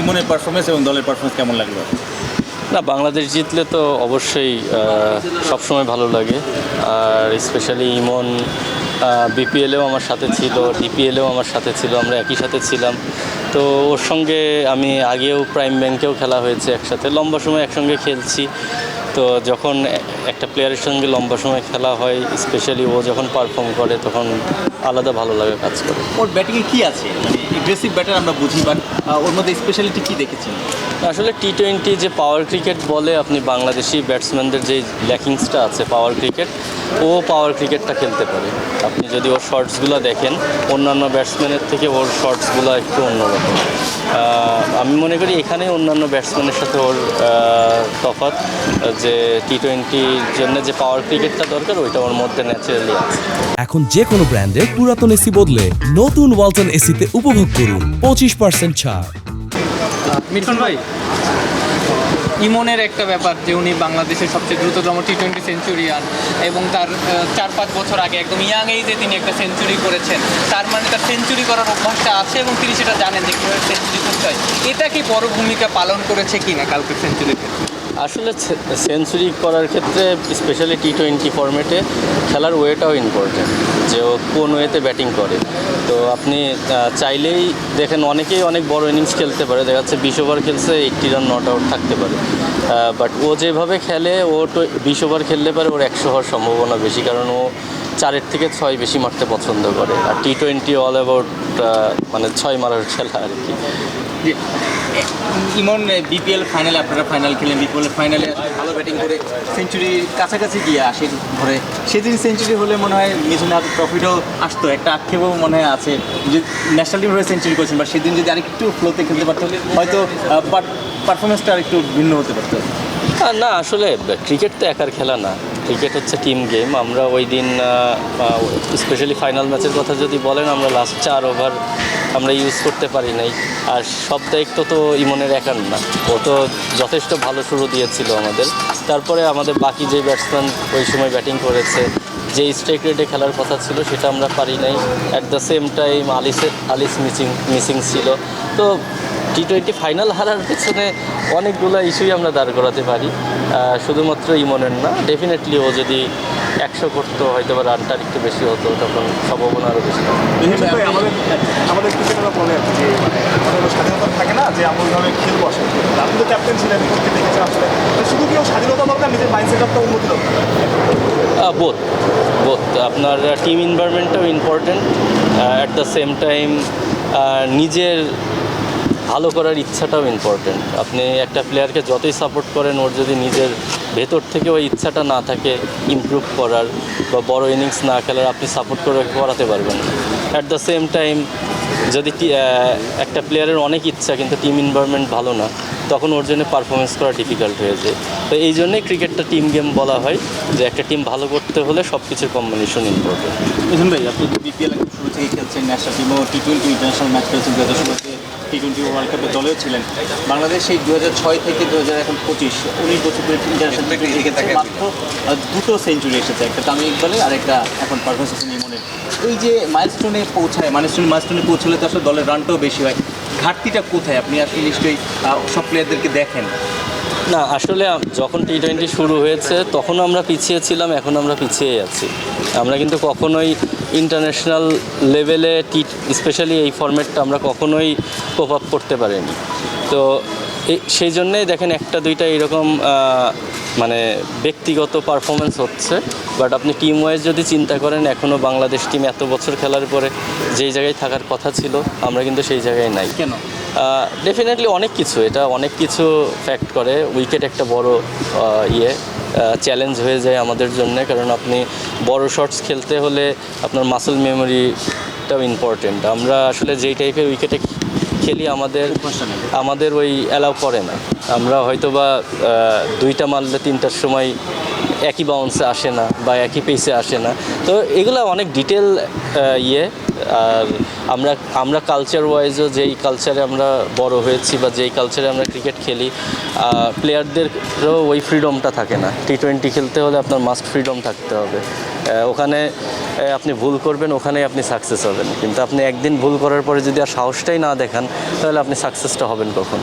ইমনের পারফরমেন্স এবং দলের পারফরমেন্স কেমন লাগল? না, বাংলাদেশ জিতলে তো অবশ্যই সবসময় ভালো লাগে। আর স্পেশালি ইমন বিপিএলেও আমার সাথে ছিল ডিপিএলেও আমার সাথে ছিল, আমরা একই সাথে ছিলাম। তো ওর সঙ্গে আমি আগেও প্রাইম ব্যাংকেও খেলা হয়েছে একসাথে। লম্বা সময় একসঙ্গে খেলছি। তো যখন একটা প্লেয়ারের সঙ্গে লম্বা সময় খেলা হয় স্পেশালি ও যখন পারফর্ম করে তখন আলাদা ভালো লাগে কাজ করে। ওর ব্যাটিংয়ে কি আছে? মানে এগ্রেসিভ ব্যাটার আমরা বুঝি বাট ওর মধ্যে স্পেশালিটি কী দেখেছি আসলে টি টোয়েন্টি যে পাওয়ার ক্রিকেট বলে আপনি বাংলাদেশি ব্যাটসম্যানদের যে ল্যাকিংসটা আছে পাওয়ার ক্রিকেট ও পাওয়ার ক্রিকেটটা খেলতে পারে। আপনি যদি ওর শর্টসগুলো দেখেন অন্যান্য ব্যাটসম্যানের থেকে ওর শর্টসগুলো একটু অন্যরকম। আমি মনে করি এখানে অন্যান্য ব্যাটসম্যানের সাথে ওর তফাৎ যে টি টোয়েন্টির জন্য যে পাওয়ার ক্রিকেটটা দরকার ওইটা ওর মধ্যে ন্যাচারালি আছে। এখন যে কোনো ব্র্যান্ডের পুরাতন এসি বদলে নতুন ওয়ালটন এসিতে উপভোগ করুন পঁচিশ পার্সেন্ট ছাড়। মিঠুন ভাই ইমনের একটা ব্যাপার যে উনি বাংলাদেশের সবচেয়ে দ্রুততম টি টোয়েন্টি সেঞ্চুরিয়ান এবং তার চার পাঁচ বছর আগে একদম ইয়াং এইজে তিনি একটা সেঞ্চুরি করেছেন। তার মানে তার সেঞ্চুরি করার অভ্যাসটা আছে এবং তিনি সেটা জানেন যে কীভাবে সেঞ্চুরি করতে হয়। এটা কি বড় ভূমিকা পালন করেছে কি না কালকের সেঞ্চুরিতে আসলে সেঞ্চুরি করার ক্ষেত্রে স্পেশালি টি টোয়েন্টি ফর্মেটে খেলার ওয়েটাও ইম্পর্টেন্ট যে ও কোন ওয়েতে ব্যাটিং করে। তো আপনি চাইলেই দেখেন, অনেকেই অনেক বড় ইনিংস খেলতে পারে। দেখা যাচ্ছে বিশ ওভার খেলছে এইটটি রান নট আউট থাকতে পারে। বাট ও যেভাবে খেলে, ও তো বিশ ওভার খেললে পারে, ওর একশো হওয়ার সম্ভাবনা বেশি, কারণ ও চারের থেকে ছয় বেশি মারতে পছন্দ করে। আর টি টোয়েন্টি অল অ্যাবাউট মানে ছয় মারার খেলা আর কি। ইমন বিপিএল ফাইনালে আপনারা ফাইনাল খেলেন। বিপিএল ফাইনালে ভালো ব্যাটিং করে সেঞ্চুরির কাছাকাছি গিয়ে আসে ঘরে সেদিন সেঞ্চুরি হলে মনে হয় মিথুন হাতে ট্রফিটাও আসতো। একটা আক্ষেপও মনে হয় আছে যে ন্যাশনাল টিম হয়ে সেঞ্চুরি করেছেন, বা সেদিন যদি আরেকটু ফ্লোতে খেলতে পারতো হয়তো পারফরমেন্সটা আরেকটু ভিন্ন হতে পারতো। না, আসলে ক্রিকেট তো একার খেলা না। ক্রিকেট হচ্ছে টিম গেম আমরা ওই দিন স্পেশালি ফাইনাল ম্যাচের কথা যদি বলেন, আমরা লাস্ট চার ওভার আমরা ইউজ করতে পারি নাই। আর সব দায়িত্ব তো ইমনের একার না। ও তো যথেষ্ট ভালো শুরু দিয়েছিল আমাদের। তারপরে আমাদের বাকি যে ব্যাটসম্যান ওই সময় ব্যাটিং করেছে, যে স্ট্রাইক রেটে খেলার কথা ছিল, সেটা আমরা পারি নাই। অ্যাট দ্য সেম টাইম আলিসের আলিস মিসিং মিসিং ছিল। তো টি টোয়েন্টি ফাইনাল হারার পেছনে অনেকগুলো ইস্যুই আমরা দাঁড় করাতে পারি। শুধুমাত্র ইমনের না ডেফিনেটলি ও যদি একশো করতো হয়তো বা রানটা একটু বেশি হতো তখন সম্ভাবনা আরও বেশি আমাদের আমাদের ক্রিকেটাররা বলে আর যে মানে আমাদের স্বাধীনতা থাকে না যে আমরা ওইভাবে খেলব আসলে আপনি তো ক্যাপ্টেন ছিলেন করতে দেখেছেন আসলে। শুধু কি স্বাধীনতা দরকার নিজের মাইন্ড সেট উন্নতি দরকার বোথ বোথ আপনার team এনভায়রনমেন্টটাও important at the same time নিজের ভালো করার ইচ্ছাটাও ইম্পর্টেন্ট আপনি একটা প্লেয়ারকে যতই সাপোর্ট করেন, ওর যদি নিজের ভেতর থেকে ওই ইচ্ছাটা না থাকে ইমপ্রুভ করার বা বড় ইনিংস না খেলার, আপনি সাপোর্ট করে করাতে পারবেন অ্যাট দ্য সেম টাইম যদি একটা প্লেয়ারের অনেক ইচ্ছা, কিন্তু টিম এনভায়রনমেন্ট ভালো না, তখন ওর জন্য পারফরমেন্স করা ডিফিকাল্ট হয়ে যায়। তো এই জন্যই ক্রিকেটটা টিম গেম বলা হয়, যে একটা টিম ভালো করতে হলে সব কিছুর কম্বিনেশন ইম্পর্টেন্ট ভাই, আপনি বিপিএল শুরু থেকে খেলছেন ন্যাশনাল টিমও টি টোয়েন্টি ইন্টারন্যাশনাল ম্যাচ খেলছেন টি টোয়েন্টি ওয়ার্ল্ড কাপের দলেও ছিলেন। বাংলাদেশ সেই দু হাজার ছয় থেকে দু হাজার এখন পঁচিশ। উনিশ বছর ধরে ইন্টারন্যাশনাল মাত্র দুটো সেঞ্চুরি এসেছে একটা তামিম ইকবালের আর একটা এখন পারফরমেন্স হোসেন ইমনের। এই যে মাইলস্টোনে পৌঁছায় মাইলস্টোন মাইলস্টোনে পৌঁছলে তো আসলে দলের রানটাও বেশি হয়। ঘাটতিটা কোথায়? আপনি আসলে নিশ্চয়ই সব প্লেয়ারদেরকে দেখেন। না, আসলে যখন টি টোয়েন্টি শুরু হয়েছে তখন আমরা পিছিয়ে ছিলাম, এখন আমরা পিছিয়ে আছি। আমরা কিন্তু কখনোই ইন্টারন্যাশনাল লেভেলে টি স্পেশালি এই ফর্ম্যাটটা আমরা কখনোই কোপ আপ করতে পারিনি। তো সেই জন্যেই দেখেন একটা, দুইটা এরকম মানে ব্যক্তিগত পারফরমেন্স হচ্ছে। বাট আপনি টিম ওয়াইজ যদি চিন্তা করেন এখনও বাংলাদেশ টিম এত বছর খেলার পরে যেই জায়গায় থাকার কথা ছিল, আমরা কিন্তু সেই জায়গায় নাই। কেন? ডেফিনেটলি অনেক কিছু। এটা অনেক কিছু ফ্যাক্ট করে। উইকেট একটা বড় ইয়ে চ্যালেঞ্জ হয়ে যায় আমাদের জন্য। কারণ আপনি বড় শটস খেলতে হলে আপনার মাসল মেমোরিটাও ইম্পর্টেন্ট আমরা আসলে যেই টাইপের উইকেটে খেলি, আমাদের আমাদের ওই অ্যালাউ করে না। আমরা হয়তো বা দুইটা মারলে তিনটার সময় একই বাউন্সে আসে না বা একই পেসে আসে না। তো এগুলো অনেক ডিটেল ইয়ে। আর আমরা আমরা কালচার ওয়াইজও যেই কালচারে আমরা বড় হয়েছি বা যেই কালচারে আমরা ক্রিকেট খেলি প্লেয়ারদেরও ওই ফ্রিডমটা থাকে না। টি টোয়েন্টি খেলতে হলে আপনার মাস্ট ফ্রিডম থাকতে হবে। ওখানে আপনি ভুল করবেন, ওখানেই আপনি সাকসেস হবেন। কিন্তু আপনি একদিন ভুল করার পরে যদি আর সাহসটাই না দেখান, তাহলে আপনি সাকসেসটা হবেন কখন?